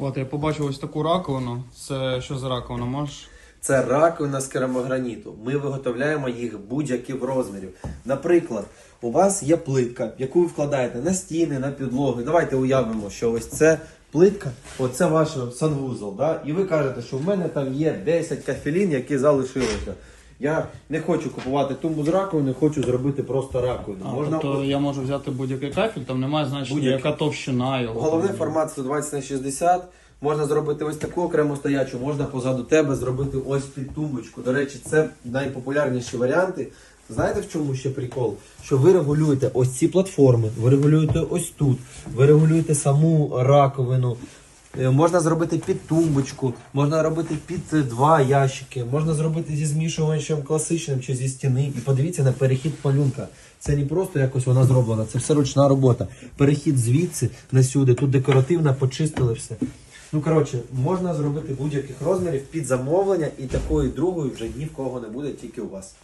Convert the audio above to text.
От я побачив ось таку раковину. Це що за раковина? Можеш? Це раковина з керамограніту. Ми виготовляємо їх будь-яких розмірів. Наприклад, у вас є плитка, яку ви вкладаєте на стіни, на підлоги. Давайте уявимо, що ось це плитка, оце ваш санвузол. Да? І ви кажете, що в мене там є 10 кафелін, які залишилися. Я не хочу купувати тумбу з раковини, хочу зробити просто раковину. А, Можна тобто я можу взяти будь-який кафель, там немає значення, Будь-який. яка товщина його. Головний формат 120 на 60. Можна зробити ось таку окрему стоячу, можна позаду тебе зробити ось під тумбочку. До речі, це найпопулярніші варіанти. Знаєте в чому ще прикол? Що ви регулюєте ось ці платформи, ви регулюєте ось тут, ви регулюєте саму раковину. Е, Можна зробити під тумбочку, можна робити під е, два ящики, можна зробити зі змішувачем класичним чи зі стіни. І подивіться на перехід малюнка. Це не просто якось вона зроблена, це все ручна робота. Перехід звідси на сюди, тут декоративно почистили все. Ну коротше, можна зробити будь-яких розмірів під замовлення, і такої другої вже ні в кого не буде, тільки у вас.